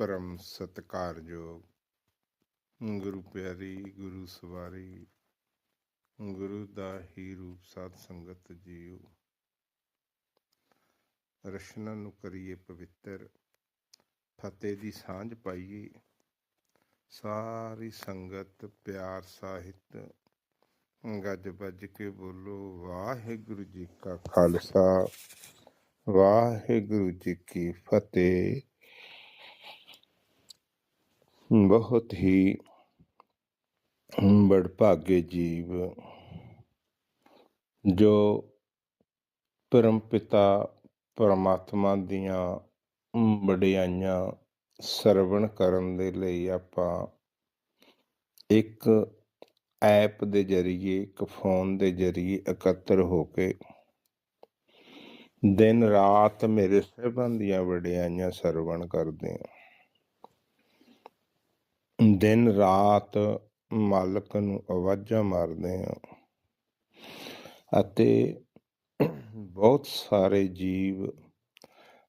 ਪਰਮ ਸਤਿਕਾਰਯੋਗ ਗੁਰੂ ਪਿਆਰੀ, ਗੁਰੂ ਸਵਾਰੀ, ਗੁਰੂ ਦਾ ਹੀ ਰੂਪ ਸਾਧ ਸੰਗਤ ਜੀਓ। ਰਸ਼ਨਾ ਨੂੰ ਕਰੀਏ ਪਵਿੱਤਰ, ਫਤਿਹ ਦੀ ਸਾਂਝ ਪਾਈਏ। ਸਾਰੀ ਸੰਗਤ ਪਿਆਰ ਸਾਹਿਤ, ਗੱਜ ਵੱਜ ਕੇ ਬੋਲੋ, ਵਾਹਿਗੁਰੂ ਜੀ ਕਾ ਖਾਲਸਾ, ਵਾਹਿਗੁਰੂ ਜੀ ਕੀ ਫਤਿਹ। ਬਹੁਤ ਹੀ ਬੜਭਾਗੇ ਜੀਵ ਜੋ ਪਰਮ ਪਿਤਾ ਪਰਮਾਤਮਾ ਦੀਆਂ ਵਡਿਆਈਆਂ ਸਰਵਣ ਕਰਨ ਦੇ ਲਈ ਆਪਾਂ ਇੱਕ ਐਪ ਦੇ ਜ਼ਰੀਏ, ਇੱਕ ਫੋਨ ਦੇ ਜ਼ਰੀਏ ਇਕੱਤਰ ਹੋ ਕੇ ਦਿਨ ਰਾਤ ਮੇਰੇ ਸਹਿਬਾਂ ਦੀਆਂ ਵਡਿਆਈਆਂ ਸਰਵਣ ਕਰਦੇ ਹਾਂ। ਦਿਨ ਰਾਤ ਮਾਲਕ ਨੂੰ ਆਵਾਜ਼ਾਂ ਮਾਰਦੇ ਹਾਂ। ਅਤੇ ਬਹੁਤ ਸਾਰੇ ਜੀਵ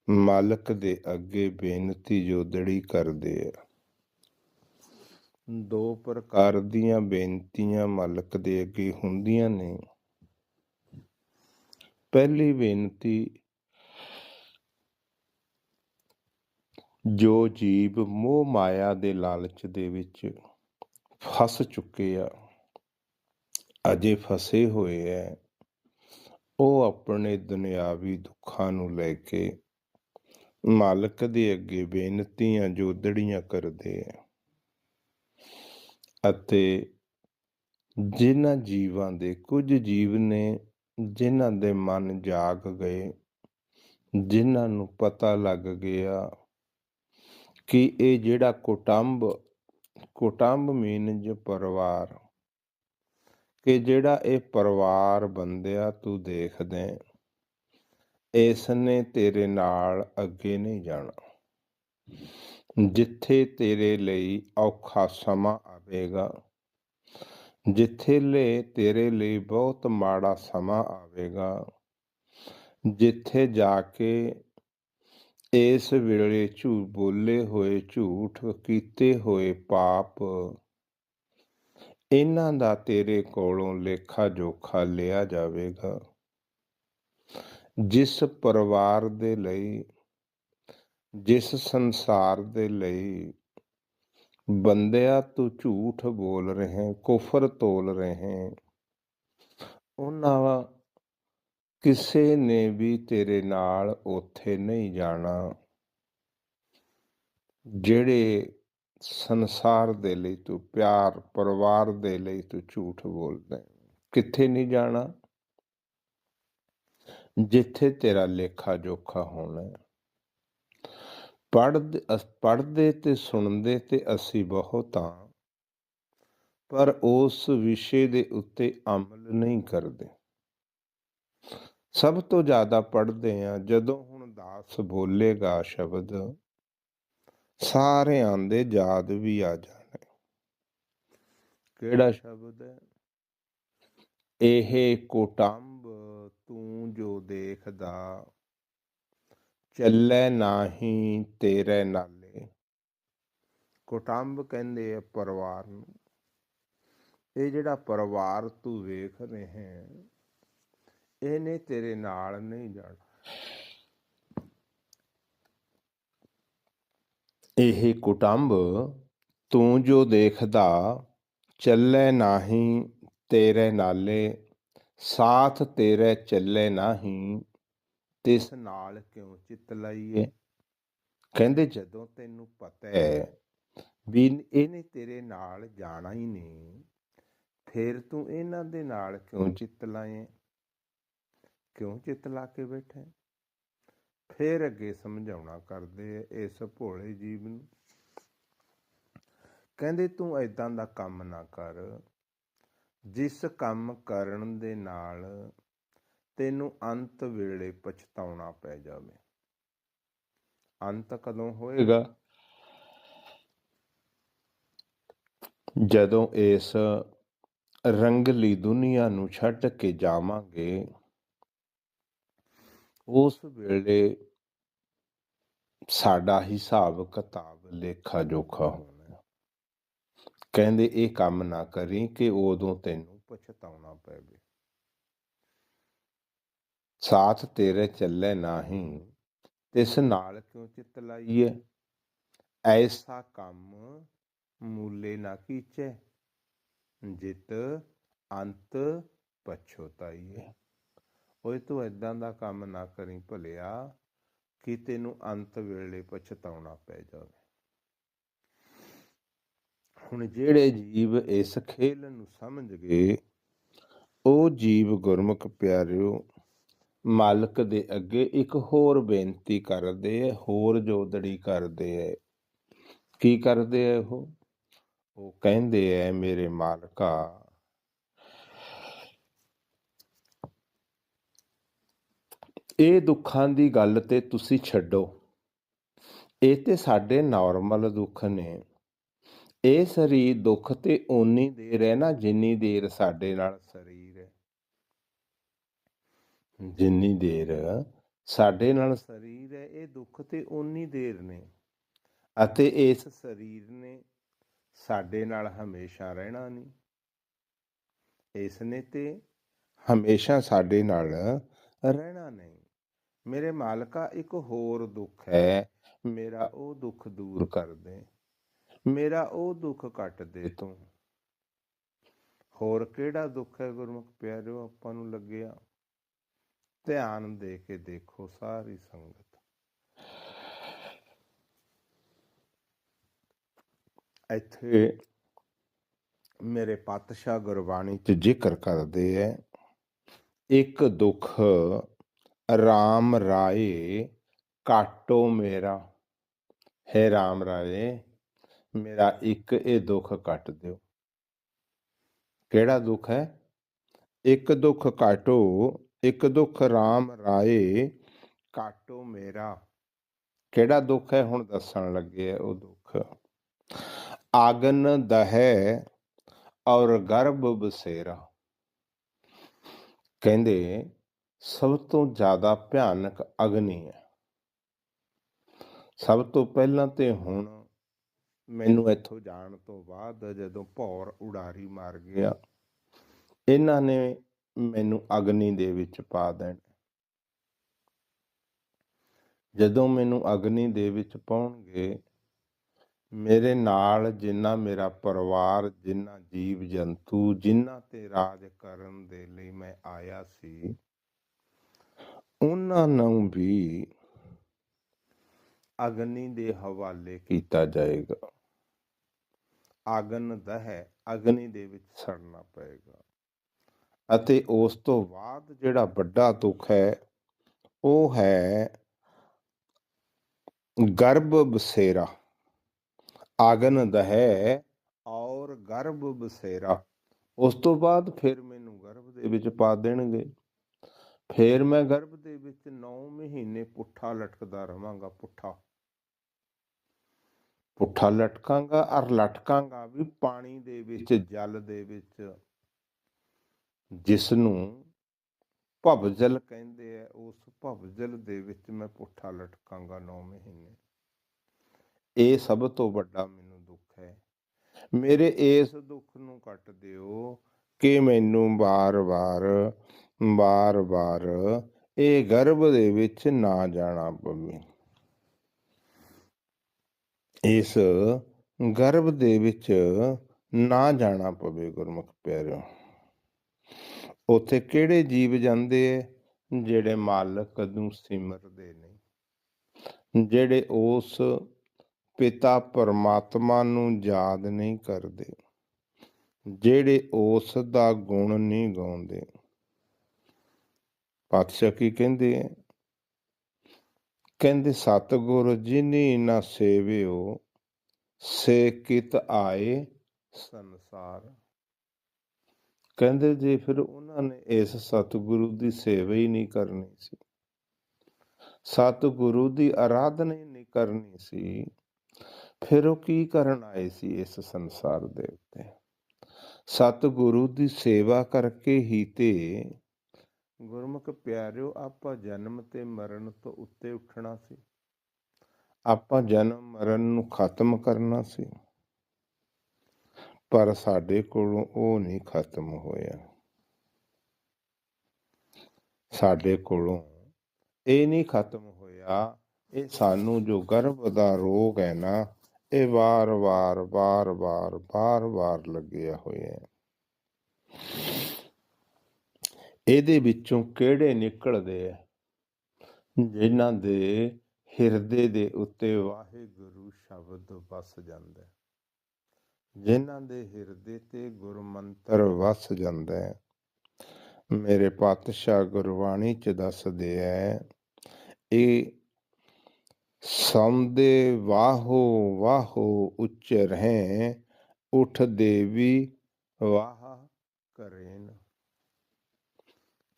ਮਾਲਕ ਦੇ ਅੱਗੇ ਬੇਨਤੀ ਜੋਦੜੀ ਕਰਦੇ ਆ। ਦੋ ਪ੍ਰਕਾਰ ਦੀਆਂ ਬੇਨਤੀਆਂ ਮਾਲਕ ਦੇ ਅੱਗੇ ਹੁੰਦੀਆਂ ਨੇ। ਪਹਿਲੀ ਬੇਨਤੀ ਜੋ ਜੀਵ ਮੋਹ ਮਾਇਆ ਦੇ ਲਾਲਚ ਦੇ ਵਿੱਚ ਫਸ ਚੁੱਕੇ ਆ, ਅਜੇ ਫਸੇ ਹੋਏ ਐ, ਉਹ ਆਪਣੇ ਦੁਨਿਆਵੀ ਦੁੱਖਾਂ ਨੂੰ ਲੈ ਕੇ ਮਾਲਕ ਦੇ ਅੱਗੇ ਬੇਨਤੀਆਂ ਜੋਦੜੀਆਂ ਕਰਦੇ ਆ ਅਤੇ ਜਿਨ੍ਹਾਂ ਜੀਵਾਂ ਦੇ ਕੁਝ ਜੀਵ ਨੇ ਜਿਨ੍ਹਾਂ ਦੇ ਮਨ ਜਾਗ ਗਏ, ਜਿਨ੍ਹਾਂ ਨੂੰ ਪਤਾ ਲੱਗ ਗਿਆ ਕਿ ਇਹ ਜਿਹੜਾ ਕੁਟੰਬ ਕੁਟੰਬ ਮੀਨਜ ਪਰਿਵਾਰ। ਕਿ ਜਿਹੜਾ ਇਹ ਪਰਿਵਾਰ ਬੰਦਿਆ ਤੂੰ ਦੇਖਦੇ ਇਸ ਨੇ ਤੇਰੇ ਨਾਲ ਅੱਗੇ ਨਹੀਂ ਜਾਣਾ। ਜਿੱਥੇ ਤੇਰੇ ਲਈ ਔਖਾ ਸਮਾਂ ਆਵੇਗਾ, ਜਿੱਥੇ ਲੈ ਤੇਰੇ ਲਈ ਬਹੁਤ ਮਾੜਾ ਸਮਾਂ ਆਵੇਗਾ, ਜਿੱਥੇ ਜਾ ਕੇ ਇਸ ਵੇਲੇ ਝੂਠ ਬੋਲੇ ਹੋਏ, ਝੂਠ ਕੀਤੇ ਹੋਏ ਪਾਪ, ਇਹਨਾਂ ਦਾ ਤੇਰੇ ਕੋਲੋਂ ਲੇਖਾ ਜੋਖਾ ਲਿਆ ਜਾਵੇਗਾ। ਜਿਸ ਪਰਿਵਾਰ ਦੇ ਲਈ, ਜਿਸ ਸੰਸਾਰ ਦੇ ਲਈ ਬੰਦਿਆ ਤੂੰ ਝੂਠ ਬੋਲ ਰਹੇ, ਕੁਫਰ ਤੋਲ ਰਹੇ, ਉਹਨਾਂ ਕਿਸੇ ਨੇ ਵੀ ਤੇਰੇ ਨਾਲ ਉੱਥੇ ਨਹੀਂ ਜਾਣਾ। ਜਿਹੜੇ ਸੰਸਾਰ ਦੇ ਲਈ ਤੂੰ ਪਿਆਰ, ਪਰਿਵਾਰ ਦੇ ਲਈ ਤੂੰ ਝੂਠ ਬੋਲਦਾ ਕਿੱਥੇ ਨਹੀਂ ਜਾਣਾ? ਜਿੱਥੇ ਤੇਰਾ ਲੇਖਾ ਜੋਖਾ ਹੋਣਾ ਪੜ੍ਹਦੇ ਪੜ੍ਹਦੇ ਤੇ ਸੁਣਦੇ ਤੇ ਅਸੀਂ ਬਹੁਤ ਆ ਪਰ ਉਸ ਵਿਸ਼ੇ ਦੇ ਉੱਤੇ ਅਮਲ ਨਹੀਂ ਕਰਦੇ। ਸਭ ਤੋਂ ਜ਼ਿਆਦਾ ਪੜ੍ਹਦੇ ਆ ਜਦੋਂ ਹੁਣ ਦਾਸ ਬੋਲੇਗਾ ਸ਼ਬਦ, ਸਾਰਿਆਂ ਦੇ ਯਾਦ ਵੀ ਆ ਜਾਣੇ। ਕਿਹੜਾ ਸ਼ਬਦ ਹੈ? ਇਹ ਕੋਟੰਬ ਤੂੰ ਜੋ ਦੇਖਦਾ, ਚੱਲੇ ਨਾਹੀ ਤੇਰੇ ਨਾਲੇ। ਕੋਟੰਬ ਕਹਿੰਦੇ ਆ ਪਰਿਵਾਰ ਨੂੰ। ਇਹ ਜਿਹੜਾ ਪਰਿਵਾਰ ਤੂੰ ਵੇਖ ਰਹੇ ਹੈ ਇਹਨੇ ਤੇਰੇ ਨਾਲ ਨਹੀਂ ਜਾਣਾ। ਇਹ ਕੁਟੰਬ ਤੂੰ ਜੋ ਦੇਖਦਾ, ਚੱਲੇ ਨਾਹੀ ਤੇਰੇ ਨਾਲੇ, ਸਾਥ ਤੇਰੇ ਚੱਲੇ ਨਾਹੀ, ਤਿਸ ਨਾਲ ਕਿਉਂ ਚਿੱਤ ਲਾਈਏ? ਕਹਿੰਦੇ ਜਦੋਂ ਤੈਨੂੰ ਪਤਾ ਹੈ ਵੀ ਇਹਨੇ ਤੇਰੇ ਨਾਲ ਜਾਣਾ ਹੀ ਨਹੀਂ, ਫਿਰ ਤੂੰ ਇਹਨਾਂ ਦੇ ਨਾਲ ਕਿਉਂ ਚਿੱਤ ਲਾਏ? ਕਿਉਂ ਚਿੱਤ ਲਾ ਕੇ ਬੈਠੇ ਫੇਰ ਅੱਗੇ ਸਮਝਾਉਣਾ ਕਰਦੇ ਇਸ ਭੋਲੇ ਜੀਵ ਨੂੰ। ਕਹਿੰਦੇ ਤੂੰ ਐਦਾਂ ਦਾ ਕੰਮ ਨਾ ਕਰ। ਜਿਸ ਕੰਮ ਕਰਨ ਦੇ ਨਾਲ ਤੈਨੂੰ ਅੰਤ ਵੇਲੇ ਪਛਤਾਉਣਾ ਪੈ ਜਾਵੇ। ਅੰਤ ਕਦੋਂ ਹੋਏਗਾ? ਜਦੋਂ ਇਸ ਰੰਗਲੀ ਦੁਨੀਆ ਨੂੰ ਛੱਡ ਕੇ ਜਾਵਾਂਗੇ ਉਸ ਵੇਲੇ ਸਾਡਾ ਹਿਸਾਬ ਕਿਤਾਬ ਲੇਖਾ ਜੋਖਾ ਹੋਣਾ ਕਹਿੰਦੇ, ਇਹ ਕੰਮ ਨਾ ਕਰੀ ਕਿ ਉਦੋਂ ਤੈਨੂੰ ਪਛਤਾਉਣਾ ਪਵੇ। ਸਾਥ ਤੇਰੇ ਚੱਲੇ ਨਾਹੀਂ, ਤਿਸ ਨਾਲ ਕਿਉਂ ਚਿਤ ਲਾਈਏ ਐਸਾ ਕੰਮ ਮੂਲੇ ਨਾ ਕੀਚੇ, ਜਿਤ ਅੰਤ ਪਛੋਤਾਈਏ ਓਏ ਤੂੰ ਐਦਾਂ ਦਾ ਕੰਮ ਨਾ ਕਰੀ ਭਲਿਆ ਕਿ ਤੈਨੂੰ ਅੰਤ ਵੇਲੇ ਪਛਤਾਉਣਾ ਪੈ ਜਾਵੇ। ਹੁਣ ਜਿਹੜੇ ਜੀਵ ਇਸ ਖੇਲ ਨੂੰ ਸਮਝ ਗਏ, ਉਹ ਜੀਵ ਗੁਰਮੁਖ ਪਿਆਰਿਓ, ਮਾਲਕ ਦੇ ਅੱਗੇ ਇੱਕ ਹੋਰ ਬੇਨਤੀ ਕਰਦੇ ਐ, ਹੋਰ ਜੋਦੜੀ ਕਰਦੇ ਐ। ਕੀ ਕਰਦੇ ਐ ਉਹ? ਉਹ ਕਹਿੰਦੇ ਐ, ਮੇਰੇ ਮਾਲਕਾ ਇਹ ਦੁੱਖਾਂ ਦੀ ਗੱਲ ਤੇ ਤੁਸੀਂ ਛੱਡੋ। ਇਹ ਤੇ ਸਾਡੇ ਨਾਰਮਲ ਦੁੱਖ ਨੇ। ਇਹ ਸਰੀਰ ਦੁੱਖ ਤੇ ਓਨੀ ਦੇਰ ਹੈ ਨਾ ਜਿੰਨੀ ਦੇਰ ਸਾਡੇ ਨਾਲ ਸਰੀਰ ਹੈ। ਜਿੰਨੀ ਦੇਰ ਸਾਡੇ ਨਾਲ ਸਰੀਰ ਹੈ, ਇਹ ਦੁੱਖ ਤੇ ਓਨੀ ਦੇਰ ਨੇ। ਅਤੇ ਇਸ ਸਰੀਰ ਨੇ ਸਾਡੇ ਨਾਲ ਹਮੇਸ਼ਾ ਰਹਿਣਾ ਨਹੀਂ। ਇਸ ਨੇ ਤੇ ਹਮੇਸ਼ਾ ਸਾਡੇ ਨਾਲ ਰਹਿਣਾ ਨਹੀਂ। ਮੇਰੇ ਮਾਲਕਾ ਇੱਕ ਹੋਰ ਦੁੱਖ ਹੈ। ਮੇਰਾ ਉਹ ਦੁੱਖ ਦੂਰ ਕਰ ਦੇ। ਮੇਰਾ ਉਹ ਦੁੱਖ ਕੱਟ ਦੇ ਤੂੰ। ਹੋਰ ਕਿਹੜਾ ਦੁੱਖ ਹੈ ਗੁਰਮੁਖ ਪਿਆਰਿਓ ਆਪਾਂ ਨੂੰ ਲੱਗਿਆ। ਧਿਆਨ ਦੇ ਕੇ ਦੇਖੋ ਸਾਰੀ ਸੰਗਤ। ਇੱਥੇ ਮੇਰੇ ਪਾਤਸ਼ਾਹ ਗੁਰਬਾਣੀ ਚ ਜ਼ਿਕਰ ਕਰਦੇ ਐ ਇੱਕ ਦੁੱਖ RAM ਰਾਏ ਕਾਟੋ ਮੇਰਾ ਹੈ RAM ਰਾਏ ਮੇਰਾ ਇੱਕ ਇਹ ਦੁੱਖ ਕੱਟ ਦਿਓ ਕਿਹੜਾ ਦੁੱਖ ਹੈ ਇੱਕ ਦੁੱਖ ਕਾਟੋ ਇੱਕ ਦੁੱਖ RAM ਰਾਏ ਕਾਟੋ ਮੇਰਾ ਕਿਹੜਾ ਦੁੱਖ ਹੈ ਹੁਣ ਦੱਸਣ ਲੱਗੇ ਆ ਉਹ ਦੁੱਖ ਆਗਨ ਦਹੈ ਔਰ ਗਰਭ ਬਸੇਰਾ ਕਹਿੰਦੇ ਸਭ ਤੋਂ ਜ਼ਿਆਦਾ ਭਿਆਨਕ ਅਗਨੀ ਹੈ। ਸਭ ਤੋਂ ਪਹਿਲਾਂ ਤੇ ਹੁਣ ਮੈਨੂੰ ਇੱਥੋਂ ਜਾਣ ਤੋਂ ਬਾਅਦ ਜਦੋਂ ਭੌਰ ਉਡਾਰੀ ਮਾਰ ਗਿਆ, ਇਹਨਾਂ ਨੇ ਮੈਨੂੰ ਅਗਨੀ ਦੇ ਵਿੱਚ ਪਾ ਦੇਣਾ। ਜਦੋਂ ਮੈਨੂੰ ਅਗਨੀ ਦੇ ਵਿੱਚ ਪਾਉਣਗੇ, ਮੇਰੇ ਨਾਲ ਜਿੰਨਾ ਮੇਰਾ ਪਰਿਵਾਰ, ਜਿੰਨਾ ਜੀਵ ਜੰਤੂ ਜਿੰਨਾ ਤੇ ਰਾਜ ਕਰਨ ਦੇ ਲਈ ਮੈਂ ਆਇਆ ਸੀ ਉਹਨਾਂ ਨੂੰ ਵੀ ਅਗਨੀ ਦੇ ਹਵਾਲੇ ਕੀਤਾ ਜਾਏਗਾ। ਅਗਨ ਦਹਿ ਅਗਨੀ ਦੇ ਵਿੱਚ ਸੜਨਾ ਪਏਗਾ। ਅਤੇ ਉਸ ਤੋਂ ਬਾਅਦ ਜਿਹੜਾ ਵੱਡਾ ਦੁੱਖ ਹੈ, ਉਹ ਹੈ ਗਰਭ ਬਸੇਰਾ। ਆਗਨ ਦਹੈ ਔਰ ਗਰਭ ਬਸੇਰਾ। ਉਸ ਤੋਂ ਬਾਅਦ ਫਿਰ ਮੈਨੂੰ ਗਰਭ ਦੇ ਵਿੱਚ ਪਾ ਦੇਣਗੇ। ਫੇਰ ਮੈਂ ਗਰਭ ਦੇ ਵਿੱਚ 9 ਮਹੀਨੇ ਪੁੱਠਾ ਲਟਕਦਾ ਰਵਾਂਗਾ, ਪੁੱਠਾ। ਪੁੱਠਾ ਲਟਕਾਂਗਾ ਔਰ ਲਟਕਾਂਗਾ ਵੀ ਪਾਣੀ ਦੇ ਵਿੱਚ, ਜਲ ਦੇ ਵਿੱਚ ਜਿਸ ਨੂੰ ਭਵਜਲ ਕਹਿੰਦੇ ਆ, ਉਸ ਭਵਜਲ ਦੇ ਵਿੱਚ ਮੈਂ ਪੁੱਠਾ ਲਟਕਾਂਗਾ 9 ਮਹੀਨੇ। ਇਹ ਸਭ ਤੋਂ ਵੱਡਾ ਮੈਨੂੰ ਦੁੱਖ ਹੈ। ਮੇਰੇ ਇਸ ਦੁੱਖ ਨੂੰ ਕੱਟ ਦਿਓ ਕਿ ਮੈਨੂੰ ਵਾਰ ਵਾਰ ਵਾਰ ਬਾਰ ਇਹ ਗਰਭ ਦੇ ਵਿੱਚ ਨਾ ਜਾਣਾ ਪਵੇ। ਇਸ ਗਰਭ ਦੇ ਵਿੱਚ ਨਾ ਜਾਣਾ ਪਵੇ ਗੁਰਮੁਖ ਪਿਆਰਿਓ। ਉੱਥੇ ਕਿਹੜੇ ਜੀਵ ਜਾਂਦੇ ਐ? ਜਿਹੜੇ ਮਾਲਕ ਨੂੰ ਸਿਮਰਦੇ ਨੇ ਜਿਹੜੇ ਉਸ ਪਿਤਾ ਪਰਮਾਤਮਾ ਨੂੰ ਯਾਦ ਨਹੀਂ ਕਰਦੇ। ਜਿਹੜੇ ਉਸ ਦਾ ਗੁਣ ਨਹੀਂ ਗਾਉਂਦੇ। ਪਾਤਸ਼ਾਹ ਕੀ ਕਹਿੰਦੇ ਐ ਕਹਿੰਦੇ, ਸਤਗੁਰ ਜਿਨੀ ਨਾ ਸੇਵਿਓ, ਸੇ ਕਿਤ ਆਏ ਸੰਸਾਰ। ਕਹਿੰਦੇ, ਜੇ ਫਿਰ ਉਹਨਾਂ ਨੇ ਇਸ ਸਤਿਗੁਰੂ ਦੀ ਸੇਵਾ ਹੀ ਨਹੀਂ ਕਰਨੀ ਸੀ, ਸਤਿਗੁਰੂ ਦੀ ਆਰਾਧਨਾ ਹੀ ਨਹੀਂ ਕਰਨੀ ਸੀ, ਫਿਰ ਉਹ ਕੀ ਕਰਨ ਆਏ ਸੀ ਇਸ ਸੰਸਾਰ ਦੇ ਉੱਤੇ? ਸਤਿਗੁਰੂ ਦੀ ਸੇਵਾ ਕਰਕੇ ਹੀ ਤੇ ਗੁਰਮੁਖ ਪਿਆਰਿਓ, ਆਪਾਂ ਜਨਮ ਤੇ ਮਰਨ ਤੋਂ ਉੱਤੇ ਉੱਠਣਾ ਸੀ। ਆਪਾਂ ਜਨਮ ਮਰਨ ਨੂੰ ਖਤਮ ਕਰਨਾ ਸੀ। ਪਰ ਸਾਡੇ ਕੋਲੋਂ ਉਹ ਨਹੀਂ ਖਤਮ ਹੋਇਆ। ਸਾਡੇ ਕੋਲੋਂ ਇਹ ਨਹੀਂ ਖਤਮ ਹੋਇਆ, ਇਹ ਸਾਨੂੰ ਜੋ ਗਰਭ ਦਾ ਰੋਗ ਹੈ ਨਾ, ਇਹ ਵਾਰ-ਵਾਰ ਵਾਰ-ਵਾਰ ਵਾਰ-ਵਾਰ ਲੱਗਿਆ ਹੋਇਆ ਹੈ। ਇਹਦੇ ਵਿੱਚੋਂ ਕਿਹੜੇ ਨਿਕਲਦੇ ਆ? ਜਿਨ੍ਹਾਂ ਦੇ ਹਿਰਦੇ ਦੇ ਉੱਤੇ ਵਾਹਿਗੁਰੂ ਸ਼ਬਦ ਵਸ ਜਾਂਦਾ ਹੈ। ਜਿਨ੍ਹਾਂ ਦੇ ਹਿਰਦੇ ਤੇ ਗੁਰਮੰਤਰ ਵਸ ਜਾਂਦਾ ਹੈ। ਮੇਰੇ ਪਾਤਸ਼ਾਹ ਗੁਰਬਾਣੀ ਚ ਦੱਸਦੇ ਐ, ਇਹ ਸੰਦੇ ਵਾਹੋ ਵਾਹੋ ਉੱਚ ਰਹੇ ਉਠ ਦੇਵੀ ਵਾਹ ਕਰੇਨ।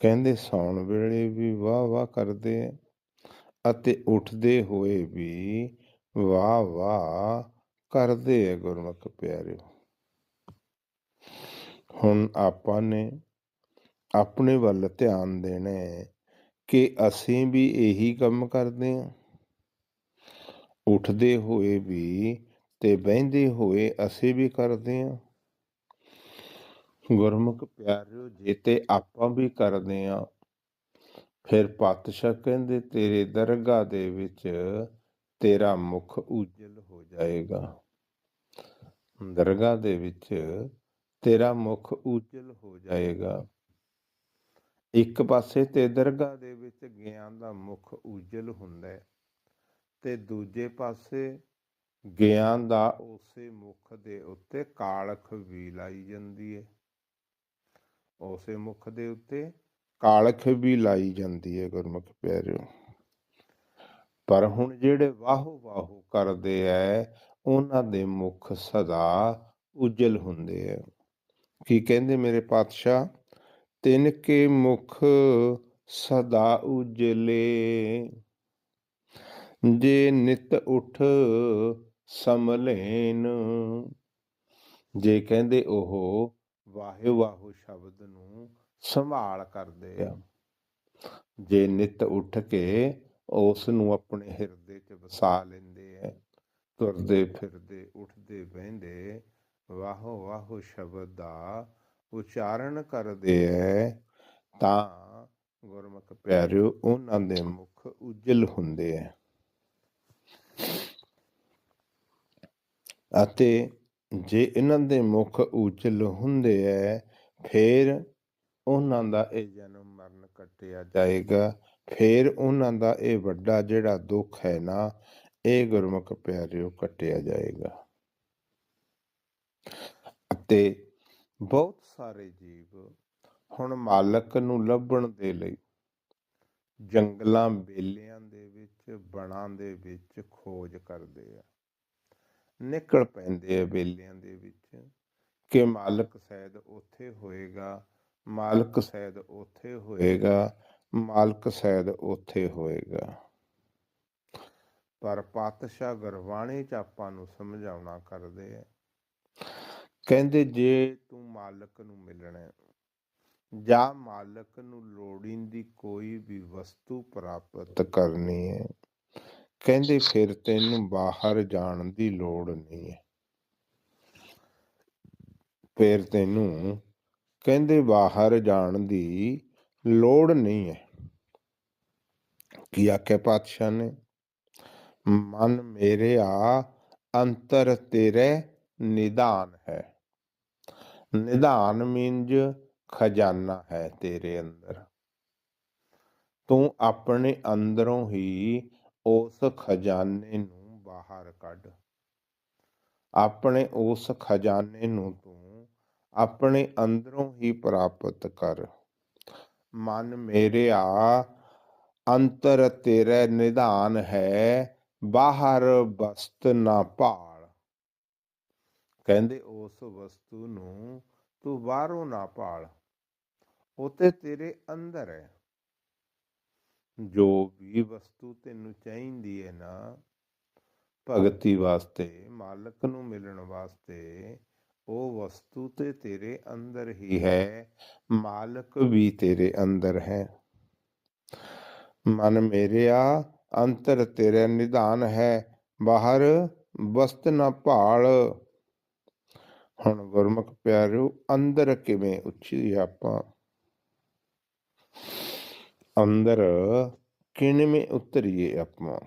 ਕਹਿੰਦੇ, ਸੌਣ ਵੇਲੇ ਵੀ ਵਾਹ ਵਾਹ ਕਰਦੇ ਐ ਅਤੇ ਉੱਠਦੇ ਹੋਏ ਵੀ ਵਾਹ ਵਾਹ ਕਰਦੇ ਹੈ ਗੁਰਮੁਖ ਪਿਆਰਿਓ। ਹੁਣ ਆਪਾਂ ਨੇ ਆਪਣੇ ਵੱਲ ਧਿਆਨ ਦੇਣਾ ਹੈ ਕਿ ਅਸੀਂ ਵੀ ਇਹੀ ਕੰਮ ਕਰਦੇ ਹਾਂ ਉੱਠਦੇ ਹੋਏ ਵੀ ਤੇ ਬਹਿੰਦੇ ਹੋਏ ਅਸੀਂ ਵੀ ਕਰਦੇ ਹਾਂ ਗੁਰਮੁਖ ਪਿਆਰਿਓ, ਜੇ ਤੇ ਆਪਾਂ ਵੀ ਕਰਦੇ ਹਾਂ ਫਿਰ ਪਾਤਸ਼ਾਹ ਕਹਿੰਦੇ, ਤੇਰੇ ਦਰਗਾਹ ਦੇ ਵਿੱਚ ਤੇਰਾ ਮੁਖ ਉਜਲ ਹੋ ਜਾਏਗਾ। ਦਰਗਾਹ ਦੇ ਵਿੱਚ ਤੇਰਾ ਮੁਖ ਉਜਲ ਹੋ ਜਾਏਗਾ। ਇੱਕ ਪਾਸੇ ਤੇ ਦਰਗਾਹ ਦੇ ਵਿੱਚ ਗਿਆਨ ਦਾ ਮੁਖ ਉਜਲ ਹੁੰਦਾ ਹੈ ਤੇ ਦੂਜੇ ਪਾਸੇ ਗਿਆਨ ਦਾ ਉਸੇ ਮੁਖ ਦੇ ਉੱਤੇ ਕਾਲਖ ਵੀ ਲਾਈ ਜਾਂਦੀ ਹੈ। ਉਸੇ ਮੁਖ ਦੇ ਉੱਤੇ ਕਾਲਖ ਵੀ ਲਾਈ ਜਾਂਦੀ ਹੈ ਗੁਰਮੁਖ ਪਿਆਰਿਓ। ਪਰ ਹੁਣ ਜਿਹੜੇ ਵਾਹੋ ਵਾਹੋ ਕਰਦੇ ਐ, ਉਹਨਾਂ ਦੇ ਮੁਖ ਸਦਾ ਉਜਲ ਹੁੰਦੇ ਐ। ਕੀ ਕਹਿੰਦੇ ਮੇਰੇ ਪਾਤਸ਼ਾਹ? ਤਿਨ ਕੇ ਮੁਖ ਸਦਾ ਉਜਲੇ। ਜੇ ਨਿਤ ਉਠ ਸਮਲੇਨ। ਜੇ ਕਹਿੰਦੇ ਉਹ ਵਾਹਿ ਵਾਹੋ ਸ਼ਬਦ ਨੂੰ ਸੰਭਾਲ ਕਰਦੇ ਆ। ਜੇ ਨਿਤ ਉੱਠ ਕੇ ਉਸ ਨੂੰ ਆਪਣੇ ਹਿਰਦੇ 'ਚ ਵਸਾ ਲੈਂਦੇ ਐ, ਤੁਰਦੇ ਫਿਰਦੇ, ਉੱਠਦੇ ਬਹਿੰਦੇ ਵਾਹੋ ਵਾਹੋ ਸ਼ਬਦ ਦਾ ਉਚਾਰਨ ਕਰਦੇ ਐ, ਤਾਂ ਗੁਰਮੁਖ ਪਿਆਰਿਓ, ਉਹਨਾਂ ਦੇ ਮੁਖ ਉਜਲ ਹੁੰਦੇ ਐ। ਅਤੇ ਜੇ ਇਹਨਾਂ ਦੇ ਮੁਖ ਉਜਲ ਹੁੰਦੇ ਐ, ਫੇਰ ਉਹਨਾਂ ਦਾ ਇਹ ਜਨਮ ਮਰਨ ਕੱਟਿਆ ਜਾਏਗਾ। ਫੇਰ ਉਹਨਾਂ ਦਾ ਇਹ ਵੱਡਾ ਜਿਹੜਾ ਦੁੱਖ ਹੈ ਨਾ, ਇਹ ਗੁਰਮੁਖ ਪਿਆਰਿਓ ਕੱਟਿਆ ਜਾਏਗਾ। ਅਤੇ ਬਹੁਤ ਸਾਰੇ ਜੀਵ ਹੁਣ ਮਾਲਕ ਨੂੰ ਲੱਭਣ ਦੇ ਲਈ ਜੰਗਲਾਂ, ਬੇਲਿਆਂ ਦੇ ਵਿੱਚ ਬਣਾਂ ਦੇ ਵਿੱਚ ਖੋਜ ਕਰਦੇ ਆ। ਨਿਕਲ ਪੈਂਦੇ ਆ ਬੇਲਿਆਂ ਦੇ ਵਿੱਚ। ਕਿ ਮਾਲਕ ਸ਼ਾਇਦ ਉੱਥੇ ਹੋਏਗਾ, ਮਾਲਕ ਸ਼ਾਇਦ ਉੱਥੇ ਹੋਏਗਾ, ਮਾਲਕ ਸ਼ਾਇਦ ਉੱਥੇ ਹੋਏਗਾ। ਪਰ ਪਾਤਸ਼ਾਹ ਗੁਰਬਾਣੀ ਚ ਆਪਾਂ ਨੂੰ ਸਮਝਾਉਣਾ ਕਰਦੇ ਆ, ਕਹਿੰਦੇ ਜੇ ਤੂੰ ਮਾਲਕ ਨੂੰ ਮਿਲਣਾ ਜਾਂ ਮਾਲਕ ਨੂੰ ਲੋੜੀਂਦੀ ਕੋਈ ਵੀ ਵਸਤੂ ਪ੍ਰਾਪਤ ਕਰਨੀ ਹੈ ਕਹਿੰਦੇ ਫਿਰ ਤੈਨੂੰ ਬਾਹਰ ਜਾਣ ਦੀ ਲੋੜ ਨਹੀਂ ਹੈ। ਫਿਰ ਤੈਨੂੰ ਕਹਿੰਦੇ ਬਾਹਰ ਜਾਣ ਦੀ ਲੋੜ ਨਹੀਂ ਹੈ। ਕੀ ਆਖਿਆ ਪਾਤਸ਼ਾਹ ਨੇ? ਮਨ ਮੇਰੇ ਆ, ਅੰਤਰ ਤੇਰੇ ਨਿਦਾਨ ਹੈ। ਨਿਦਾਨ ਮੀਨਜ ਖਜ਼ਾਨਾ ਹੈ ਤੇਰੇ ਅੰਦਰ। ਤੂੰ ਆਪਣੇ ਅੰਦਰੋਂ ਹੀ ਉਸ ਖਜ਼ਾਨੇ ਨੂੰ ਬਾਹਰ ਕੱਢ। ਆਪਣੇ ਉਸ ਖਜ਼ਾਨੇ ਨੂੰ ਤੂੰ ਆਪਣੇ ਅੰਦਰੋਂ ਹੀ ਪ੍ਰਾਪਤ ਕਰ। ਮਨ ਮੇਰੇ ਅੰਤਰ ਤੇਰੇ ਨਿਧਾਨ ਹੈ, ਬਾਹਰ ਵਸਤ ਨਾ ਭਾਲ। ਕਹਿੰਦੇ ਉਸ ਵਸਤੂ ਨੂੰ ਤੂੰ ਬਾਹਰੋਂ ਨਾ ਭਾਲ, ਉਹ ਤੇ ਤੇਰੇ ਅੰਦਰ ਹੈ। ਜੋ ਵੀ ਵਸਤੂ ਤੈਨੂੰ ਚਾਹੀਦੀ ਹੈ ਨਾ, ਭਗਤੀ ਵਾਸਤੇ, ਮਾਲਕ ਨੂੰ ਮਿਲਣ ਵਾਸਤੇ, ਉਹ ਵਸਤੂ ਤੇ ਤੇਰੇ ਅੰਦਰ ਹੀ ਹੈ, ਮਾਲਕ ਵੀ ਤੇਰੇ ਅੰਦਰ ਹੈ। ਮਨ ਮੇਰਿਆ, ਅੰਤਰ ਤੇਰੇ ਨਿਧਾਨ ਹੈ, ਬਾਹਰ ਵਸਤ ਨਾ ਭਾਲ। ਹੁਣ ਗੁਰਮੁਖ ਪਿਆਰਿਓ, ਅੰਦਰ ਕਿਵੇਂ ਉੱਚੀ ਆਪਾਂ? ਅੰਦਰ ਕਿਵੇਂ ਉਤਰੀਏ ਆਪਾਂ?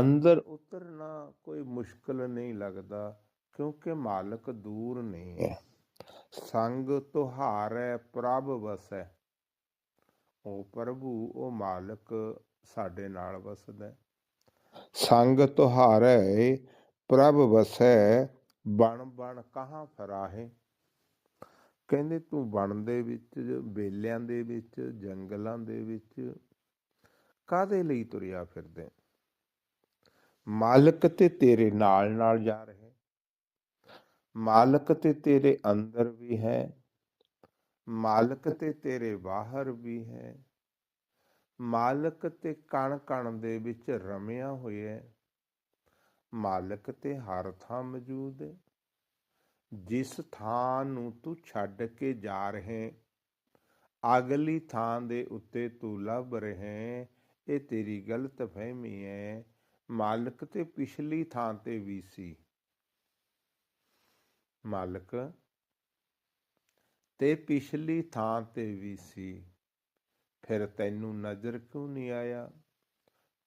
ਅੰਦਰ ਉਤਰਨਾ ਕੋਈ ਮੁਸ਼ਕਲ ਨਹੀਂ ਲੱਗਦਾ, ਕਿਉਂਕਿ ਮਾਲਕ ਦੂਰ ਨਹੀਂ ਹੈ ਸੰਗ ਤੁਹਾਰੈ ਪ੍ਰਭ ਵਸੈ। ਉਹ ਪ੍ਰਭੂ ਉਹ ਮਾਲਕ ਸਾਡੇ ਨਾਲ ਵਸਦਾ ਹੈ। ਸੰਗ ਤੁਹਾਰੈ ਪ੍ਰਭ ਵਸੈ ਬਣ ਬਣ ਕਹਾਂ ਫਰਾਹੇ? ਕਹਿੰਦੇ ਤੂੰ ਬਣ ਦੇ ਵਿੱਚ ਬੇਲਿਆਂ ਦੇ ਵਿੱਚ, ਜੰਗਲਾਂ ਦੇ ਵਿੱਚ ਕਾਦੇ ਲਈ ਤੁਰਿਆ ਫਿਰਦੇ? ਮਾਲਕ ਤੇ ਤੇਰੇ ਨਾਲ ਨਾਲ ਜਾ ਰਹੇ। ਮਾਲਕ ਤੇ ਤੇਰੇ ਅੰਦਰ ਵੀ ਹੈ। ਮਾਲਕ ਤੇ ਤੇਰੇ ਬਾਹਰ ਵੀ ਹੈ। ਮਾਲਕ ਤੇ ਕਣ ਕਣ ਦੇ ਵਿੱਚ ਰਮਿਆ ਹੋਇਆ ਮਾਲਕ ਤੇ ਹਰ ਥਾਂ ਮੌਜੂਦ ਹੈ। ਜਿਸ ਥਾਂ ਨੂੰ ਤੂੰ ਛੱਡ ਕੇ ਜਾ ਰਹੇ, ਅਗਲੀ ਥਾਂ ਦੇ ਉੱਤੇ ਤੂੰ ਲੱਭ ਰਹੇ, ਇਹ ਤੇਰੀ ਗਲਤ ਫਹਿਮੀ ਹੈ ਮਾਲਕ ਤੇ ਪਿਛਲੀ ਥਾਂ ਤੇ ਵੀ ਸੀ। ਮਾਲਕ ਤੇ ਪਿਛਲੀ ਥਾਂ ਤੇ ਵੀ ਸੀ। ਫਿਰ ਤੈਨੂੰ ਨਜ਼ਰ ਕਿਉਂ ਨਹੀਂ ਆਇਆ?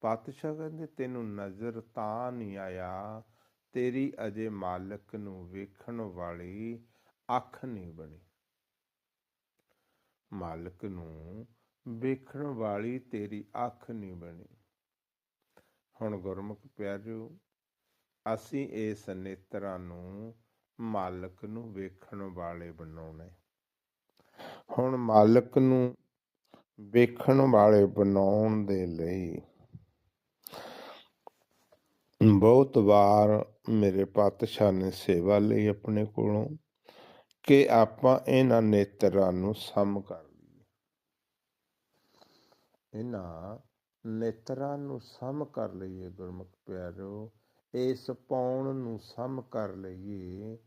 ਪਾਤਸ਼ਾਹ ਕਹਿੰਦੇ ਤੈਨੂੰ ਨਜ਼ਰ ਤਾਂ ਨਹੀਂ ਆਇਆ ਤੇਰੀ ਅਜੇ ਮਾਲਕ ਨੂੰ ਵੇਖਣ ਵਾਲੀ ਅੱਖ ਨਹੀਂ ਬਣੀ। ਮਾਲਕ ਨੂੰ ਵੇਖਣ ਵਾਲੀ ਤੇਰੀ ਅੱਖ ਨਹੀਂ ਬਣੀ। ਹੁਣ ਗੁਰਮੁਖ ਪਿਆਰਿਓ, ਅਸੀਂ ਇਸ ਨੇਤਰਾਂ ਨੂੰ ਮਾਲਕ ਨੂੰ ਵੇਖਣ ਵਾਲੇ ਬਣਾਉਣੇ ਹੁਣ ਮਾਲਕ ਨੂੰ ਵੇਖਣ ਵਾਲੇ ਬਣਾਉਣ ਦੇ ਲਈ ਬਹੁਤ ਵਾਰ ਮੇਰੇ ਪਾਤਸ਼ਾਹ ਨੇ ਸੇਵਾ ਲਈ ਆਪਣੇ ਕੋਲੋਂ ਕਿ ਆਪਾਂ ਇਹਨਾਂ ਨੇਤਰਾਂ ਨੂੰ ਸਮ ਕਰ ਲਈਏ। ਇਹਨਾਂ ਨੇਤਰਾਂ ਨੂੰ ਸਮ ਕਰ ਲਈਏ ਗੁਰਮੁਖ ਪਿਆਰਿਓ ਇਸ ਪੌਣ ਨੂੰ ਸਮ ਕਰ ਲਈਏ,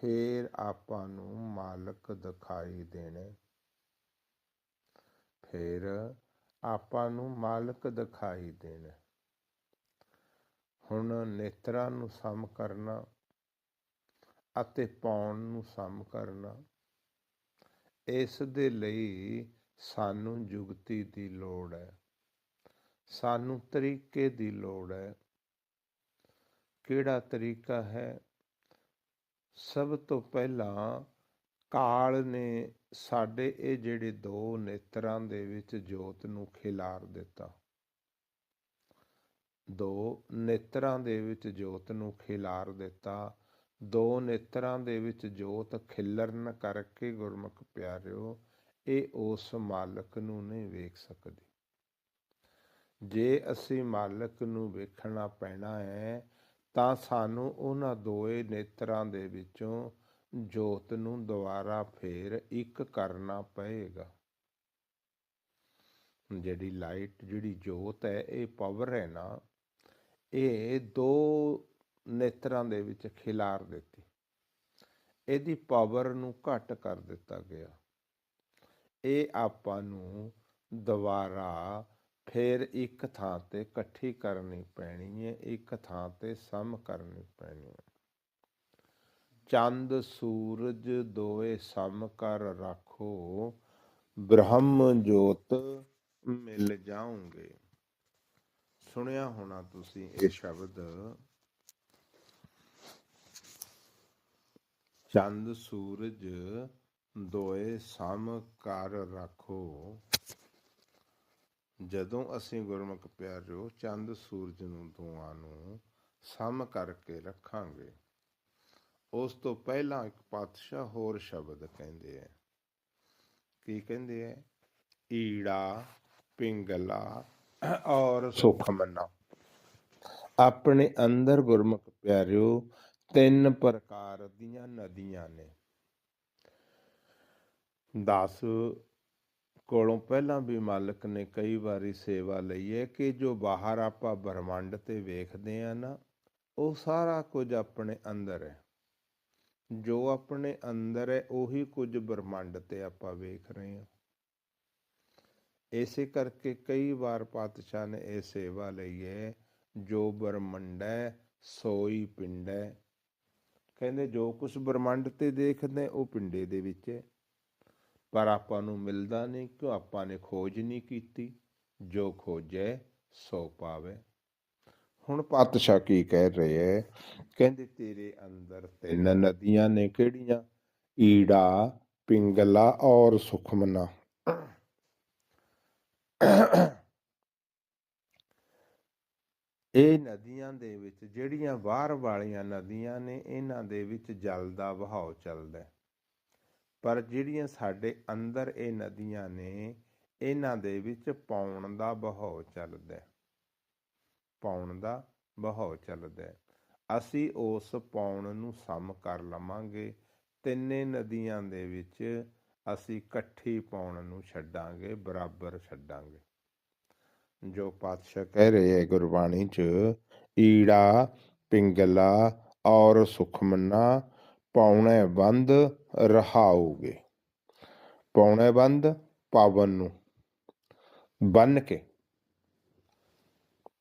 ਫੇਰ ਆਪਾਂ ਨੂੰ ਮਾਲਕ ਦਿਖਾਈ ਦੇਣੇ। ਫਿਰ ਆਪਾਂ ਨੂੰ ਮਾਲਕ ਦਿਖਾਈ ਦੇਣਾ। ਹੁਣ ਨੇਤਰਾਂ ਨੂੰ ਸਮ ਕਰਨਾ ਅਤੇ ਪਾਉਣ ਨੂੰ ਸਮ ਕਰਨਾ, ਇਸ ਦੇ ਲਈ ਸਾਨੂੰ ਜੁਗਤੀ ਦੀ ਲੋੜ ਹੈ। ਸਾਨੂੰ ਤਰੀਕੇ ਦੀ ਲੋੜ ਹੈ। ਕਿਹੜਾ ਤਰੀਕਾ ਹੈ? ਸਭ ਤੋਂ ਪਹਿਲਾਂ ਕਾਲ ਨੇ ਸਾਡੇ ਇਹ ਜਿਹੜੇ ਦੋ ਨੇਤਰਾਂ ਦੇ ਵਿੱਚ ਜੋਤ ਨੂੰ ਖਿਲਾਰ ਦਿੱਤਾ। ਦੋ ਨੇਤਰਾਂ ਦੇ ਵਿੱਚ ਜੋਤ ਨੂੰ ਖਿਲਾਰ ਦਿੱਤਾ। ਦੋ ਨੇਤਰਾਂ ਦੇ ਵਿੱਚ ਜੋਤ ਖਿਲਰਨ ਕਰਕੇ ਗੁਰਮੁਖ ਪਿਆਰਿਓ, ਇਹ ਉਸ ਮਾਲਕ ਨੂੰ ਨਹੀਂ ਵੇਖ ਸਕਦੀ। ਜੇ ਅਸੀਂ ਮਾਲਕ ਨੂੰ ਵੇਖਣਾ ਪੈਣਾ ਹੈ, ਤਾਂ ਸਾਨੂੰ ਉਹਨਾਂ ਦੋਏ ਨੇਤਰਾਂ ਦੇ ਵਿੱਚੋਂ ਜੋਤ ਨੂੰ ਦੁਬਾਰਾ ਫੇਰ ਇੱਕ ਕਰਨਾ ਪਏਗਾ। ਜਿਹੜੀ ਲਾਈਟ, ਜਿਹੜੀ ਜੋਤ ਹੈ, ਇਹ ਪਾਵਰ ਹੈ ਨਾ ਇਹ ਦੋ ਨੇਤਰਾਂ ਦੇ ਵਿੱਚ ਖਿਲਾਰ ਦਿੱਤੀ। ਇਹਦੀ ਪਾਵਰ ਨੂੰ ਘੱਟ ਕਰ ਦਿੱਤਾ ਗਿਆ। ਇਹ ਆਪਾਂ ਨੂੰ ਦੁਬਾਰਾ ਫਿਰ ਇੱਕ ਥਾਂ ਤੇ ਇਕੱਠੀ ਕਰਨੀ ਪੈਣੀ ਹੈ, ਇੱਕ ਥਾਂ ਤੇ ਸਮ ਕਰਨੀ ਪੈਣੀ ਹੈ। ਚੰਦ, ਸੂਰਜ ਦੋਏ ਸਮ ਕਰ ਰੱਖੋ, ਬ੍ਰਹਮ ਜੋਤ ਮਿਲ ਜਾਓਗੇ ਸੁਣਿਆ ਹੋਣਾ ਤੁਸੀਂ ਇਹ ਸ਼ਬਦ। ਚੰਦ ਸੂਰਜ ਦੋਏ ਸਮ ਕਰ ਰੱਖੋ। ਜਦੋਂ ਅਸੀਂ ਗੁਰਮੁਖ ਪਿਆਰਿਓ, ਚੰਦ ਸੂਰਜ ਨੂੰ ਦੋਆਂ ਨੂੰ ਸਮ ਕਰਕੇ ਰੱਖਾਂਗੇ, ਉਸ ਤੋਂ ਪਹਿਲਾਂ ਇੱਕ ਪਾਤਸ਼ਾਹ ਹੋਰ ਸ਼ਬਦ ਕਹਿੰਦੇ ਆ। ਕੀ ਕਹਿੰਦੇ ਆ? ਈੜਾ, ਪਿੰਗਲਾ ਔਰ ਸੁਖ ਮੰਨਾ। ਆਪਣੇ ਅੰਦਰ ਗੁਰਮੁਖ ਪਿਆਰਿਓ, ਤਿੰਨ ਪ੍ਰਕਾਰ ਦੀਆਂ ਨਦੀਆਂ ਨੇ। 10 ਕੋਲੋਂ ਪਹਿਲਾਂ ਵੀ ਮਾਲਕ ਨੇ ਕਈ ਵਾਰੀ ਸੇਵਾ ਲਈ ਹੈ ਕਿ ਜੋ ਬਾਹਰ ਆਪਾਂ ਬ੍ਰਹਮੰਡ ਤੇ ਵੇਖਦੇ ਆ ਨਾ, ਉਹ ਸਾਰਾ ਕੁਝ ਆਪਣੇ ਅੰਦਰ ਹੈ। ਜੋ ਆਪਣੇ ਅੰਦਰ ਹੈ, ਉਹੀ ਕੁਝ ਬ੍ਰਹਮੰਡ ਤੇ ਆਪਾਂ ਵੇਖ ਰਹੇ ਹਾਂ। ਇਸੇ ਕਰਕੇ ਕਈ ਵਾਰ ਪਾਤਸ਼ਾਹ ਨੇ ਇਹ ਸੇਵਾ ਲਈ ਹੈ, ਜੋ ਬ੍ਰਹਮੰਡੈ ਸੋਈ ਪਿੰਡੈ ਕਹਿੰਦੇ ਜੋ ਕੁਝ ਬ੍ਰਹਮੰਡ ਤੇ ਦੇਖਦੇ ਉਹ ਪਿੰਡੇ ਦੇ ਵਿੱਚ ਹੈ। ਪਰ ਆਪਾਂ ਨੂੰ ਮਿਲਦਾ ਨਹੀਂ ਕਿ ਆਪਾਂ ਨੇ ਖੋਜ ਨਹੀਂ ਕੀਤੀ। ਜੋ ਖੋਜੈ, ਸੋ ਪਾਵੇ। ਹੁਣ ਪਾਤਸ਼ਾਹ ਕੀ ਕਹਿ ਰਹੇ ਹੈ? ਕਹਿੰਦੇ, ਤੇਰੇ ਅੰਦਰ ਤਿੰਨ ਨਦੀਆਂ ਨੇ ਕਿਹੜੀਆਂ? ਈੜਾ, ਪਿੰਗਲਾ ਔਰ ਸੁਖਮਨਾ। ਇਹ ਨਦੀਆਂ ਦੇ ਵਿੱਚ ਜਿਹੜੀਆਂ ਬਾਹਰ ਵਾਲੀਆਂ ਨਦੀਆਂ ਨੇ, ਇਹਨਾਂ ਦੇ ਵਿੱਚ ਜਲ ਦਾ ਵਹਾਅ ਚੱਲਦਾ ਪਰ ਜਿਹੜੀਆਂ ਸਾਡੇ ਅੰਦਰ ਇਹ ਨਦੀਆਂ ਨੇ, ਇਹਨਾਂ ਦੇ ਵਿੱਚ ਪਾਉਣ ਦਾ ਵਹਾਅ ਚੱਲਦਾ ਪਾਉਣ ਦਾ ਵਹਾਅ ਚੱਲਦਾ ਅਸੀਂ ਉਸ ਪਾਉਣ ਨੂੰ ਸਮ ਕਰ ਲਵਾਂਗੇ। ਤਿੰਨੇ ਨਦੀਆਂ ਦੇ ਵਿੱਚ ਅਸੀਂ ਇਕੱਠੀ ਪੌਣ ਨੂੰ ਛੱਡਾਂਗੇ ਬਰਾਬਰ ਛੱਡਾਂਗੇ। ਜੋ ਪਾਤਸ਼ਾਹ ਕਹਿ ਰਹੇ ਹੈ ਗੁਰਬਾਣੀ ਚ ਈੜਾ ਪਿੰਗਲਾ ਔਰ ਸੁਖਮਨਾ ਪੌਣੇ ਬੰਦ ਰਹਾਉਗੇ। ਪੌਣੇ ਬੰਦ ਪਾਵਨ ਨੂੰ। ਬੰਨ ਕੇ।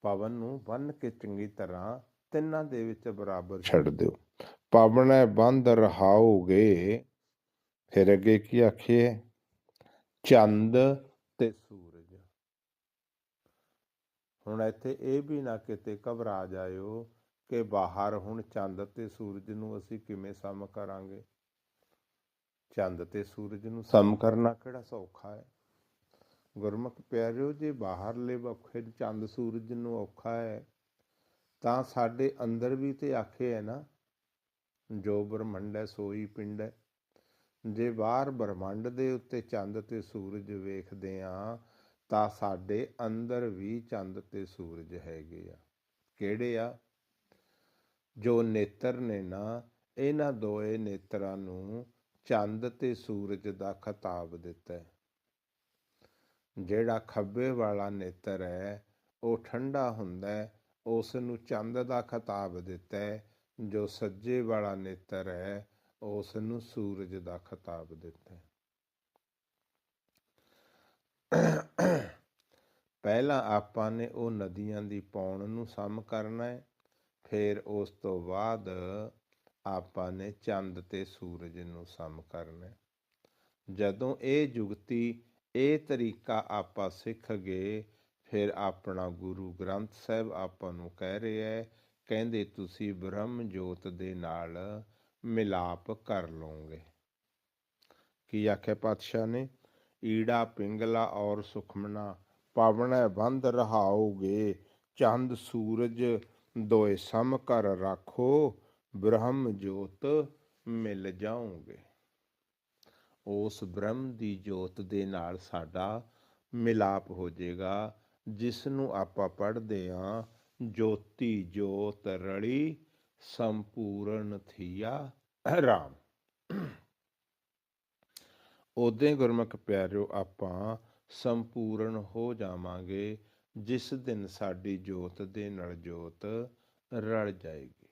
ਪਵਨ ਨੂੰ ਬੰਨ ਕੇ ਚੰਗੀ ਤਰ੍ਹਾਂ ਤਿੰਨਾਂ ਦੇ ਵਿੱਚ ਬਰਾਬਰ ਛੱਡ ਦਿਓ। ਪਾਵਣੇ ਬੰਦ ਰਹਾਉਗੇ ਫਿਰ ਅੱਗੇ ਕੀ ਆਖੀਏ? ਚੰਦ ਤੇ ਸੂਰਜ। ਹੁਣ ਇੱਥੇ ਇਹ ਵੀ ਨਾ ਕਿਤੇ ਘਬਰਾ ਜਾਇਓ ਕਿ ਬਾਹਰ ਹੁਣ ਚੰਦ ਤੇ ਸੂਰਜ ਨੂੰ ਅਸੀਂ ਕਿਵੇਂ ਸਮ ਕਰਾਂਗੇ? ਚੰਦ ਤੇ ਸੂਰਜ ਨੂੰ ਸਮ ਕਰਨਾ ਕਿਹੜਾ ਸੌਖਾ ਹੈ? ਗੁਰਮੁਖ ਪਿਆਰਿਓ, ਜੇ ਬਾਹਰਲੇ ਵੱਖੇ ਚੰਦ ਸੂਰਜ ਨੂੰ ਔਖਾ ਹੈ, ਤਾਂ ਸਾਡੇ ਅੰਦਰ ਵੀ ਤੇ ਆਖੇ ਹੈ ਨਾ, ਜੋ ਬ੍ਰਹਮੰਡ ਹੈ, ਸੋਈ ਪਿੰਡ ਹੈ। ਜੇ ਬਾਹਰ ਬ੍ਰਹਮੰਡ ਦੇ ਉੱਤੇ ਚੰਦ ਤੇ ਸੂਰਜ ਵੇਖਦੇ ਆ ਤਾਂ ਸਾਡੇ ਅੰਦਰ ਵੀ ਚੰਦ ਤੇ ਸੂਰਜ ਹੈਗੇ ਆ। ਕਿਹੜੇ ਆ? ਜੋ ਨੇਤਰ ਨੇ ਨਾ, ਇਹਨਾਂ ਦੋਏ ਨੇਤਰਾਂ ਨੂੰ ਚੰਦ ਤੇ ਸੂਰਜ ਦਾ ਖਿਤਾਬ ਦਿੱਤਾ ਹੈ। ਜਿਹੜਾ ਖੱਬੇ ਵਾਲਾ ਨੇਤਰ ਹੈ, ਉਹ ਠੰਡਾ ਹੁੰਦਾ ਹੈ, ਉਸ ਨੂੰ ਚੰਦ ਦਾ ਖਿਤਾਬ ਦਿੱਤਾ ਹੈ। ਜੋ ਸੱਜੇ ਵਾਲਾ ਨੇਤਰ ਹੈ ਉਸ ਨੂੰ ਸੂਰਜ ਦਾ ਖਿਤਾਬ ਦਿੱਤਾ। ਪਹਿਲਾਂ ਆਪਾਂ ਨੇ ਉਹ ਨਦੀਆਂ ਦੀ ਪੌਣ ਨੂੰ ਸਮ ਕਰਨਾ ਹੈ, ਫਿਰ ਉਸ ਤੋਂ ਬਾਅਦ ਆਪਾਂ ਨੇ ਚੰਦ ਤੇ ਸੂਰਜ ਨੂੰ ਸਮ ਕਰਨਾ ਹੈ। ਜਦੋਂ ਇਹ ਜੁਗਤੀ, ਇਹ ਤਰੀਕਾ ਆਪਾਂ ਸਿੱਖ ਗਏ, ਫਿਰ ਆਪਣਾ ਗੁਰੂ ਗ੍ਰੰਥ ਸਾਹਿਬ ਆਪਾਂ ਨੂੰ ਕਹਿ ਰਿਹਾ ਹੈ, ਕਹਿੰਦੇ ਤੁਸੀਂ ਬ੍ਰਹਮ ਜੋਤ ਦੇ ਨਾਲ ਮਿਲਾਪ ਕਰ ਲਓਗੇ। ਕੀ ਆਖਿਆ ਪਾਤਸ਼ਾਹ ਨੇ? ਈੜਾ ਪਿੰਗਲਾ ਔਰ ਸੁਖਮਨਾ, ਪਾਵਣੈ ਬੰਦ ਰਹਾਓਗੇ ਚੰਦ ਸੂਰਜ ਦੋਏ ਸਮ ਕਰ ਰੱਖੋ, ਬ੍ਰਹਮ ਜੋਤ ਮਿਲ ਜਾਓਗੇ ਉਸ ਬ੍ਰਹਮ ਦੀ ਜੋਤ ਦੇ ਨਾਲ ਸਾਡਾ ਮਿਲਾਪ ਹੋ ਜਾਏਗਾ ਜਿਸ ਨੂੰ ਆਪਾਂ ਪੜ੍ਹਦੇ ਆਂ, ਜੋਤੀ ਜੋਤ ਰਲੀ ਸੰਪੂਰਨ ਥੀਆ। ਰਾਮ। ਉਦੋਂ ਗੁਰਮੁਖ ਪਿਆਰਿਓ, ਆਪਾਂ ਸੰਪੂਰਨ ਹੋ ਜਾਵਾਂਗੇ, ਜਿਸ ਦਿਨ ਸਾਡੀ ਜੋਤ ਦੇ ਨਾਲ ਜੋਤ ਰਲ ਜਾਏਗੀ।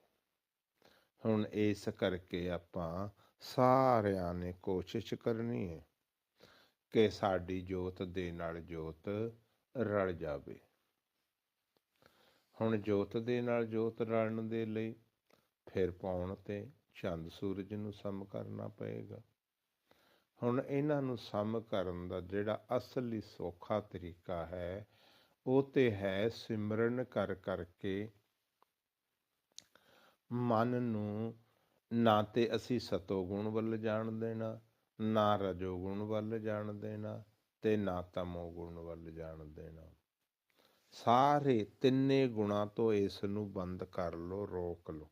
ਹੁਣ ਇਸ ਕਰਕੇ ਆਪਾਂ ਸਾਰਿਆਂ ਨੇ ਕੋਸ਼ਿਸ਼ ਕਰਨੀ ਹੈ ਕਿ ਸਾਡੀ ਜੋਤ ਦੇ ਨਾਲ ਜੋਤ ਰਲ ਜਾਵੇ। ਹੁਣ ਜੋਤ ਦੇ ਨਾਲ ਜੋਤ ਰਲਣ ਦੇ ਲਈ ਫਿਰ ਪਾਉਣ ਤੇ ਚੰਦ ਸੂਰਜ ਨੂੰ ਸਮ ਕਰਨਾ ਪਏਗਾ। ਹੁਣ ਇਹਨਾਂ ਨੂੰ ਸਮ ਕਰਨ ਦਾ ਜਿਹੜਾ ਅਸਲੀ ਸੌਖਾ ਤਰੀਕਾ ਹੈ, ਉਹ ਤੇ ਹੈ ਸਿਮਰਨ ਕਰ ਕਰਕੇ ਮਨ ਨੂੰ ਨਾ ਤੇ ਅਸੀਂ ਸਤੋ ਗੁਣ ਵੱਲ ਜਾਣ ਦੇਣਾ, ਨਾ ਰਜੋ ਗੁਣ ਵੱਲ ਜਾਣ ਦੇਣਾ ਤੇ ਨਾ ਤਮੋ ਗੁਣ ਵੱਲ ਜਾਣ ਦੇਣਾ। ਸਾਰੇ ਤਿੰਨੇ ਗੁਣਾ ਤੋਂ ਇਸ ਨੂੰ ਬੰਦ ਕਰ ਲੋ ਰੋਕ ਲੋ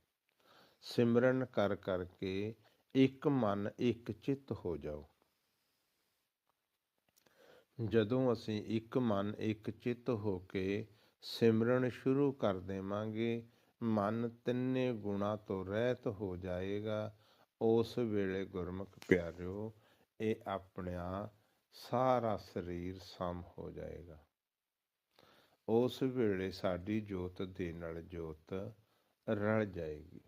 ਸਿਮਰਨ ਕਰ ਕਰਕੇ ਇੱਕ ਮਨ, ਇੱਕ ਚਿੱਤ ਹੋ ਜਾਓ। ਜਦੋਂ ਅਸੀਂ ਇੱਕ ਮਨ, ਇੱਕ ਚਿੱਤ ਹੋ ਕੇ ਸਿਮਰਨ ਸ਼ੁਰੂ ਕਰ ਦੇਵਾਂਗੇ, ਮਨ ਤਿੰਨੇ ਗੁਣਾ ਤੋਂ ਰਹਿਤ ਹੋ ਜਾਏਗਾ। ਉਸ ਵੇਲੇ ਗੁਰਮੁਖ ਪਿਆਰਿਓ, ਇਹ ਆਪਣਾ ਸਾਰਾ ਸਰੀਰ ਸਮ ਹੋ ਜਾਏਗਾ। ਉਸ ਵੇਲੇ ਸਾਡੀ ਜੋਤ ਦੇ ਨਾਲ ਜੋਤ ਰਲ ਜਾਏਗੀ।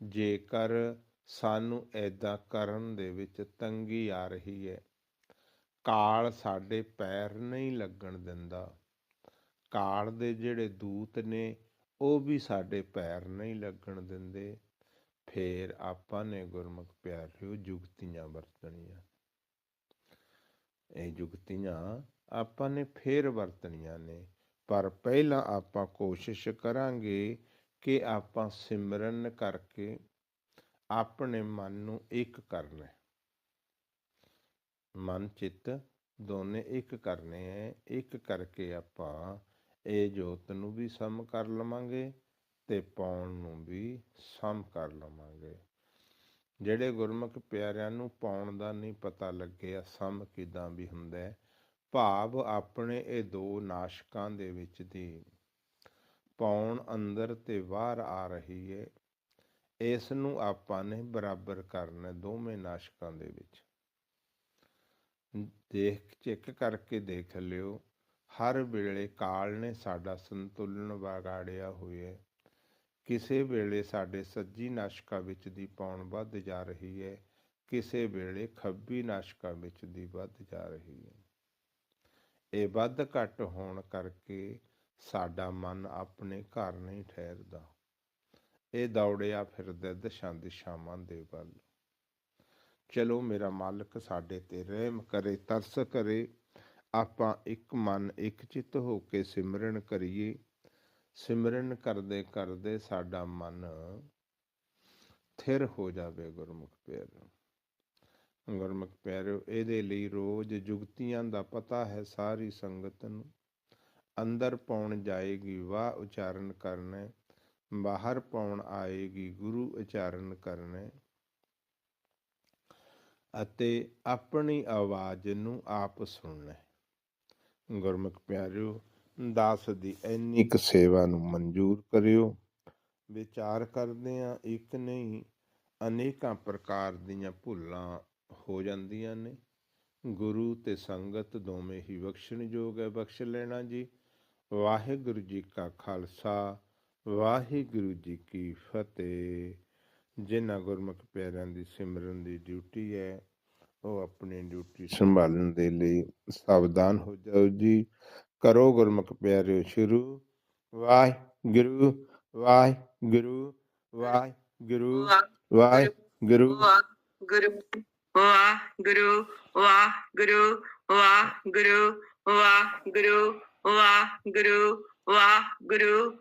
ਜੇਕਰ ਸਾਨੂੰ ਐਦਾਂ ਕਰਨ ਦੇ ਵਿੱਚ ਤੰਗੀ ਆ ਰਹੀ ਹੈ, ਕਾਲ ਸਾਡੇ ਪੈਰ ਨਹੀਂ ਲੱਗਣ ਦਿੰਦਾ। ਕਾਲ ਦੇ ਜਿਹੜੇ ਦੂਤ ਨੇ, ਉਹ ਵੀ ਸਾਡੇ ਪੈਰ ਨਹੀਂ ਲੱਗਣ ਦਿੰਦੇ। ਫੇਰ ਆਪਾਂ ਨੇ ਗੁਰਮੁਖ ਪਿਆਰਿਓ, ਜੁਗਤੀਆਂ ਵਰਤਣੀਆਂ। ਇਹ ਜੁਗਤੀਆਂ ਆਪਾਂ ਨੇ ਫੇਰ ਵਰਤਣੀਆਂ ਨੇ, ਪਰ ਪਹਿਲਾਂ ਆਪਾਂ ਕੋਸ਼ਿਸ਼ ਕਰਾਂਗੇ ਕਿ ਆਪਾਂ ਸਿਮਰਨ ਕਰਕੇ ਆਪਣੇ ਮਨ ਨੂੰ ਇੱਕ ਕਰਨਾ ਮਨ, ਚਿੱਤ ਦੋਨੇ ਇੱਕ ਕਰਨੇ ਹੈ। ਇੱਕ ਕਰਕੇ ਆਪਾਂ ਇਹ ਜੋਤ ਨੂੰ ਵੀ ਸਮ ਕਰ ਲਵਾਂਗੇ ਤੇ ਪਾਉਣ ਨੂੰ ਵੀ ਸਮ ਕਰ ਲਵਾਂਗੇ। ਜਿਹੜੇ ਗੁਰਮੁਖ ਪਿਆਰਿਆਂ ਨੂੰ ਪਾਉਣ ਦਾ ਨਹੀਂ ਪਤਾ ਲੱਗਿਆ ਸਮ ਕਿਦਾਂ ਵੀ ਹੁੰਦਾ ਹੈ, ਭਾਵ ਆਪਣੇ ਇਹ ਦੋ ਨਾਸ਼ਕਾਂ ਦੇ ਵਿੱਚ ਦੀ ਪੌਣ ਅੰਦਰ ਤੇ ਬਾਹਰ ਆ ਰਹੀ ਹੈ ਇਸ ਨੂੰ ਆਪਾਂ ਨੇ ਬਰਾਬਰ ਕਰਨਾ ਦੋਵੇਂ ਨਾਸ਼ਕਾਂ ਦੇ ਵਿੱਚ। ਦੇਖ, ਚੈੱਕ ਕਰਕੇ ਦੇਖ ਲਿਓ, ਹਰ ਵੇਲੇ ਕਾਲ ਨੇ ਸਾਡਾ ਸੰਤੁਲਨ ਵਿਗਾੜਿਆ ਹੋਇਆ ਕਿਸੇ ਵੇਲੇ ਸਾਡੇ ਸੱਜੀ ਨਾਸ਼ਕਾ ਵਿੱਚ ਦੀ ਪੌਣ ਵੱਧ ਜਾ ਰਹੀ ਹੈ ਕਿਸੇ ਵੇਲੇ ਖੱਬੀ ਨਾਸ਼ਕਾ ਵਿੱਚ ਦੀ ਵੱਧ ਜਾ ਰਹੀ ਹੈ ਇਹ ਵੱਧ ਘੱਟ ਹੋਣ ਕਰਕੇ ਸਾਡਾ ਮਨ ਆਪਣੇ ਘਰ ਨਹੀਂ ਠਹਿਰਦਾ। ਇਹ ਦੌੜਿਆ ਫਿਰਦਾ ਦਿਸ਼ਾ ਦਿਸ਼ਾਵਾਂ ਦੇ ਵੱਲ। ਚਲੋ ਮੇਰਾ ਮਾਲਕ ਸਾਡੇ ਤੇ ਰਹਿਮ ਕਰੇ, ਤਰਸ ਕਰੇ। ਆਪਾਂ ਇੱਕ ਮਨ ਇੱਕ ਚਿੱਤ ਹੋ ਕੇ ਸਿਮਰਨ ਕਰੀਏ। ਸਿਮਰਨ ਕਰਦੇ ਕਰਦੇ ਸਾਡਾ ਮਨ ਥਿਰ ਹੋ ਜਾਵੇ ਗੁਰਮੁਖ ਪਿਆਰਿਓ ਗੁਰਮੁਖ ਪਿਆਰੋ, ਇਹਦੇ ਲਈ ਰੋਜ਼ ਜੁਗਤੀਆਂ ਦਾ ਪਤਾ ਹੈ ਸਾਰੀ ਸੰਗਤ ਨੂੰ। ਅੰਦਰ ਪਾਉਣ ਜਾਏਗੀ, ਵਾਹ ਉਚਾਰਨ ਕਰਨਾ, ਬਾਹਰ ਪਾਉਣ ਆਏਗੀ, ਗੁਰੂ ਉਚਾਰਨ ਕਰਨਾ ਅਤੇ ਆਪਣੀ ਆਵਾਜ਼ ਨੂੰ ਆਪ ਸੁਣਨਾ। ਗੁਰਮੁਖ ਪਿਆਰਿਓ, ਦਾਸ ਦੀ ਇੰਨੀ ਕੁ ਸੇਵਾ ਨੂੰ ਮਨਜ਼ੂਰ ਕਰਿਓ। ਵਿਚਾਰ ਕਰਦੇ ਆ ਇੱਕ ਨਹੀਂ, ਅਨੇਕਾਂ ਪ੍ਰਕਾਰ ਦੀਆਂ ਭੁੱਲਾਂ ਹੋ ਜਾਂਦੀਆਂ ਨੇ। ਗੁਰੂ ਤੇ ਸੰਗਤ ਦੋਵੇਂ ਹੀ ਬਖਸ਼ਣਯੋਗ ਹੈ, ਬਖਸ਼ ਲੈਣਾ ਜੀ। ਵਾਹਿਗੁਰੂ ਜੀ ਕਾ ਖਾਲਸਾ, ਵਾਹਿਗੁਰੂ ਜੀ ਕੀ ਫਤਿਹ। ਜਿਨ੍ਹਾਂ ਗੁਰਮੁਖ ਪਿਆਰਿਆਂ ਦੀ ਸਿਮਰਨ ਦੀ ਡਿਊਟੀ ਹੈ, ਉਹ ਆਪਣੀ ਡਿਊਟੀ ਸੰਭਾਲਣ ਦੇ ਲਈ ਸਾਵਧਾਨ ਹੋ ਜਾਓ ਜੀ। ਕਰੋ ਗੁਰਮੁਖ ਪਿਆਰਿਓ ਸ਼ੁਰੂ। ਵਾਹਿਗੁਰੂ ਵਾਹਿਗੁਰੂ ਵਾਹਿਗੁਰੂ ਵਾਹਿਗੁਰੂ। ਗੁਰੂ ਵਾਹ ਗੁਰੂ ਵਾਹ ਗੁਰੂ ਵਾਹ ਗੁਰੂ